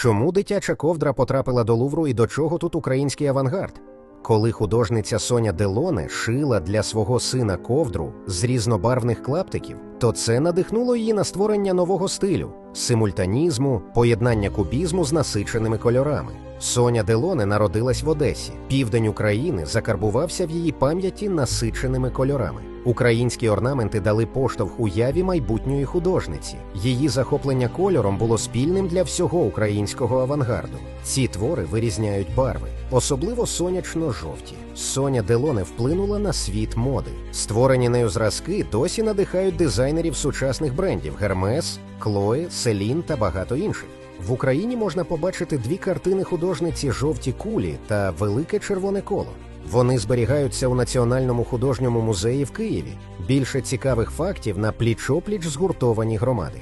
Чому дитяча ковдра потрапила до Лувру і до чого тут український авангард? Коли художниця Соня Делоне шила для свого сина ковдру з різнобарвних клаптиків, то це надихнуло її на створення нового стилю симультанізму, поєднання кубізму з насиченими кольорами. Соня Делоне народилась в Одесі. Південь України закарбувався в її пам'яті насиченими кольорами. Українські орнаменти дали поштовх уяві майбутньої художниці. Її захоплення кольором було спільним для всього українського авангарду. Ці твори вирізняють барви, особливо сонячно-жовті. Соня Делоне вплинула на світ моди. Створені нею зразки досі надихають дизайнерів сучасних брендів Hermes, Chloe, Селін та багато інших. В Україні можна побачити дві картини художниці жовті кулі та велике червоне коло. Вони зберігаються у Національному художньому музеї в Києві. Більше цікавих фактів на пліч-опліч згуртовані громади.